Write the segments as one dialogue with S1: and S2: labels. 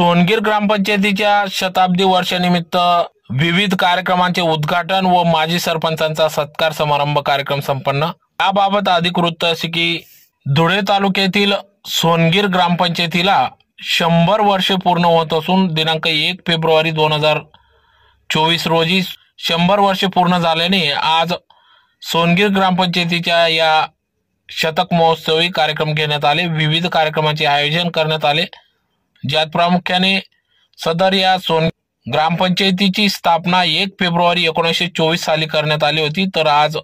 S1: सोनगीर ग्रामपंचायतीच्या शताब्दी वर्षानिमित्त विविध कार्यक्रमांचे उद्घाटन व माजी सरपंचांचा सत्कार समारंभ कार्यक्रम संपन्न. याबाबत अधिक वृत्त असे की धुळे तालुक्यातील सोनगीर ग्रामपंचायतीला शंभर वर्षे पूर्ण होत असून दिनांक एक फेब्रुवारी दोन हजार चोवीस रोजी शंभर वर्षे पूर्ण झाल्याने आज सोनगीर ग्रामपंचायतीच्या या शतक महोत्सवी कार्यक्रम घेण्यात आले. विविध कार्यक्रमांचे आयोजन करण्यात आले. ज्यात प्रामुख्याने सदर या सोन ग्रामपंचायतीची स्थापना एक फेब्रुवारी एकोणीसशे चोवीस साली करण्यात आली होती. तर आज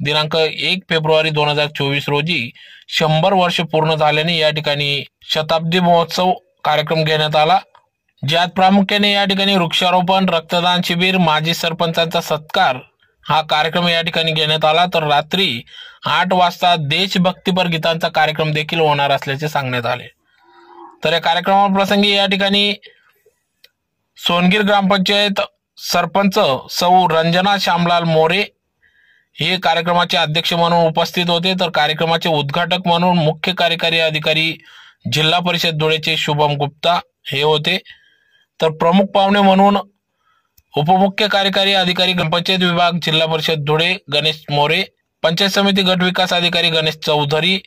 S1: दिनांक एक फेब्रुवारी दोन हजार चोवीस रोजी शंभर वर्ष पूर्ण झाल्याने या ठिकाणी शताब्दी महोत्सव कार्यक्रम घेण्यात आला. ज्यात प्रामुख्याने या ठिकाणी वृक्षारोपण रक्तदान शिबिर माजी सरपंचांचा सत्कार हा कार्यक्रम या ठिकाणी घेण्यात आला. तर रात्री आठ वाजता देशभक्तीपर गीतांचा कार्यक्रम देखील होणार असल्याचे सांगण्यात आले. तर या कार्यक्रमाप्रसंगी या ठिकाणी सोनगीर ग्रामपंचायत सरपंच सौ रंजना श्यामलाल मोरे हे कार्यक्रमाचे अध्यक्ष म्हणून उपस्थित होते. तर कार्यक्रमाचे उद्घाटक म्हणून मुख्य कार्यकारी अधिकारी जिल्हा परिषद धुळेचे शुभम गुप्ता हे होते. तर प्रमुख पाहुणे म्हणून उपमुख्य कार्यकारी अधिकारी ग्रामपंचायत विभाग जिल्हा परिषद धुळे गणेश मोरे पंचायत समिती गट विकास अधिकारी गणेश चौधरी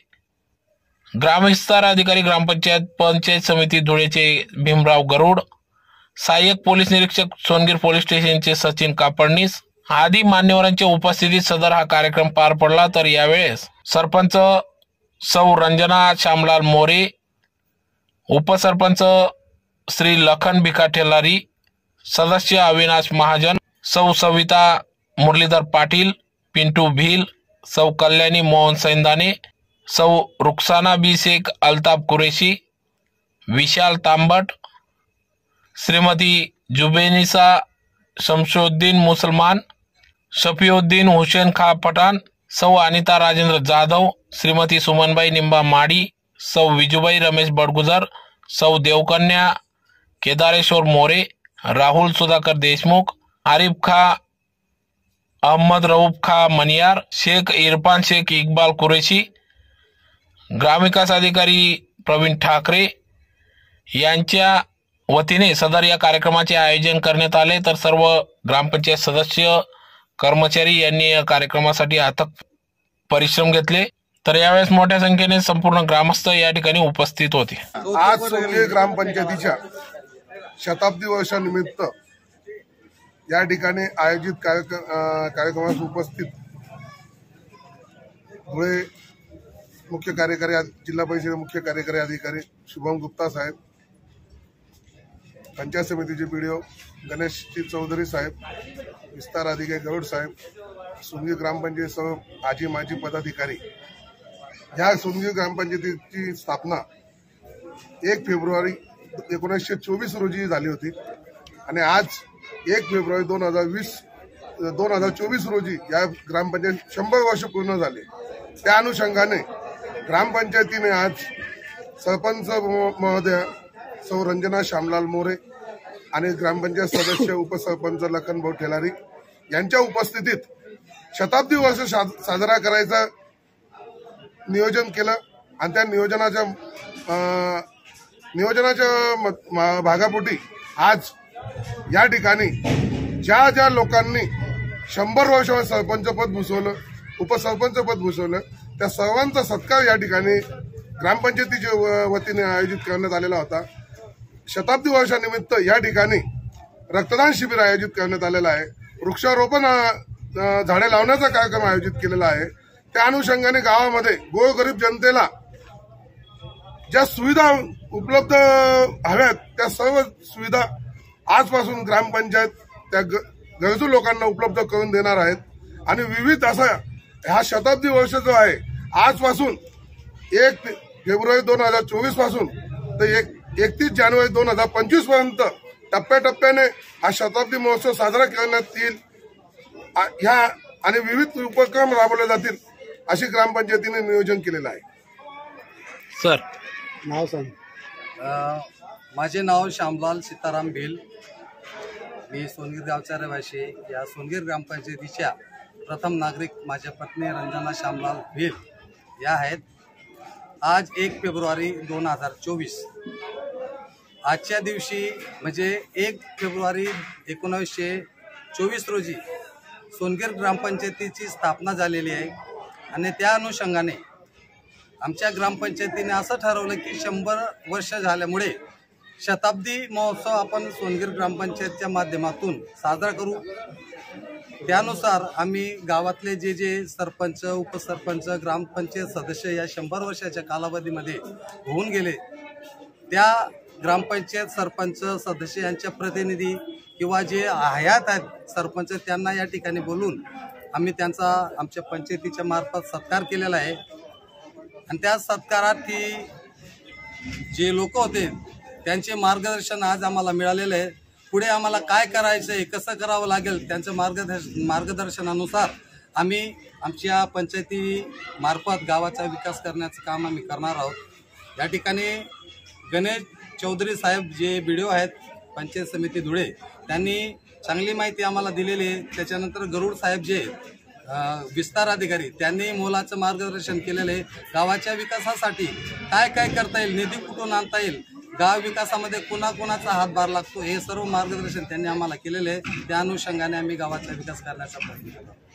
S1: ग्रामविस्तार अधिकारी ग्रामपंचायत पंचायत समिती धुळेचे भीमराव गरुड सहाय्यक पोलीस निरीक्षक सोनगीर पोलीस स्टेशनचे सचिन कापडणीस आदी मान्यवरांच्या उपस्थितीत सदर हा कार्यक्रम पार पडला. तर यावेळेस सरपंच सौ रंजना श्यामलाल मोरे उपसरपंच श्री लखन भिका ठेलारी सदस्य अविनाश महाजन सौ सविता मुरलीधर पाटील पिंटू भील सौ कल्याणी मोहन सैंदाने सौ रुखसाना बी शेख अल्ताफ कुरेशी विशाल तांबट श्रीमती जुबेनिसा शमशुद्दीन मुसलमान शफीउद्दीन हुसेन खा पठाण सौ अनिता राजेंद्र जाधव श्रीमती सुमनबाई निंबा माडी सौ विजूबाई रमेश बडगुजर सौ देवकन्या केदारेश्वर मोरे राहुल सुधाकर देशमुख आरिफ खा अहमद रऊफ खा मनियार शेख इरफान शेख इक्बाल कुरेशी ग्रामविकास अधिकारी प्रवीण ठाकरे यांच्या वतीने सदर या कार्यक्रमाचे आयोजन करण्यात आले. तर सर्व ग्रामपंचायत सदस्य कर्मचारी यांनी या कार्यक्रमासाठी अथक परिश्रम घेतले. तर यावेळेस मोठ्या संख्येने संपूर्ण ग्रामस्थ या ठिकाणी उपस्थित होते.
S2: आज सोनगीर ग्रामपंचायतीच्या शताब्दी वर्षानिमित्त या ठिकाणी आयोजित कार्यक्रम कार्यक्रमास उपस्थित धुळे मुख्य कार्यकारी जिल्हा परिषद मुख्य कार्यकारी अधिकारी शुभम गुप्ता साहेब पंचायत समितीचे बीडीओ गणेशजी चौधरी साहेब विस्तार अधिकारी गरुड साहेब सुगीर ग्रामपंचायत सह आजी माजी पदाधिकारी. ह्या सुंगी ग्रामपंचायतीची स्थापना एक फेब्रुवारी एकोणीसशे चोवीस रोजी झाली होती आणि आज एक फेब्रुवारी दोन हजार वीस दोन हजार चोवीस रोजी या ग्रामपंचायत शंभर वर्ष पूर्ण झाले. त्या अनुषंगाने ग्रामपंचायतीने आज सरपंच महोदया सौ रंजना श्यामलाल मोरे आणि ग्रामपंचायत सदस्य उपसरपंच लखन भाऊ ठेलारी यांच्या उपस्थितीत शताब्दी वर्ष साजरा करायचा नियोजन केलं आणि त्या नियोजनाच्या नियोजनाच्या म- भागापोटी आज या ठिकाणी ज्या ज्या लोकांनी शंभर वर्ष सरपंच पद भूषवलं उपसरपंच पद भूषवलं त्या सर्वांचा सत्कार या ठिकाणी ग्रामपंचायतीच्या व- वतीने आयोजित करण्यात आलेला होता. शताब्दी वर्षानिमित्त या ठिकाणी रक्तदान शिबिर आयोजित करण्यात आलेलं आहे. वृक्षारोपण झाडे लावण्याचा कार्यक्रम आयोजित केलेला आहे. त्या अनुषंगाने गावामध्ये गोरगरीब जनतेला ज्या सुविधा उपलब्ध हव्यात त्या सर्व सुविधा आजपासून ग्रामपंचायत त्या ग- गरजू लोकांना उपलब्ध करून देणार आहेत. आणि विविध असा हा शताब्दी वर्ष जो आहे आजपासून एक फेब्रुवारी दोन हजार चोवीसपासून तर एक एकतीस जानेवारी दोन हजार पंचवीसपर्यंत टप्प्याटप्प्याने हा शताब्दी महोत्सव साजरा करण्यात येईल. ह्या आणि विविध उपक्रम राबवले जातील अशी ग्रामपंचायतीने नियोजन केलेलं आहे.
S1: सर.
S3: नाव सांग.
S4: माझे नाव श्यामलाल सीताराम भिल. मी सोनगीर गावचा रहिवासी आहे. या सोनगीर ग्रामपंचायतीच्या प्रथम नागरिक माझ्या पत्नी रंजना श्यामलाल भिल. या आहेत. आज एक फेब्रुवारी दोन हजार चोवीस. आजच्या दिवशी म्हणजे एक फेब्रुवारी एकोणावीसशे चोवीस रोजी सोनगीर ग्रामपंचायतीची स्थापना झालेली आहे. आणि त्या अनुषंगाने आमच्या ग्रामपंचायतीने असं ठरवलं की शंभर वर्ष झाल्यामुळे शताब्दी महोत्सव आपण सोनगीर ग्रामपंचायतच्या माध्यमातून साजरा करू. त्यानुसार आम्ही गावातले जे जे सरपंच उपसरपंच ग्रामपंचायत सदस्य या शंभर वर्षाच्या कालावधीमध्ये होऊन गेले त्या ग्रामपंचायत सरपंच सदस्य यांच्या प्रतिनिधी किंवा जे हयात आहेत सरपंच त्यांना या ठिकाणी बोलून आम्ही त्यांचा आमच्या पंचायतीच्या मार्फत सत्कार केलेला आहे. आणि त्या सत्कारार्थी जे लोक होते त्यांचे मार्गदर्शन आज आम्हाला मिळालेलं आहे. पुढे आम्हाला काय करायचं आहे कसं करावं लागेल त्यांचं मार्गदर्श मार्गदर्शनानुसार आम्ही आमच्या पंचायती मार्फत गावाचा विकास करण्याचं काम आम्ही करणार आहोत. या ठिकाणी गणेश चौधरी साहेब जे बी डी ओ आहेत पंचायत समिती धुळे त्यांनी चांगली माहिती आम्हाला दिलेली आहे. त्याच्यानंतर गरुड साहेब जे विस्तार अधिकारी त्यांनी मोलाचं मार्गदर्शन केलेलं आहे. गावाच्या विकासासाठी काय काय करता येईल निधी कुठून आणता येईल गाव विकासामध्ये कुणाकुणाचा हातभार लागतो हे सर्व मार्गदर्शन त्यांनी आम्हाला केलेलं आहे. त्या अनुषंगाने आम्ही गावाचा विकास करण्याचा प्रयत्न करतो.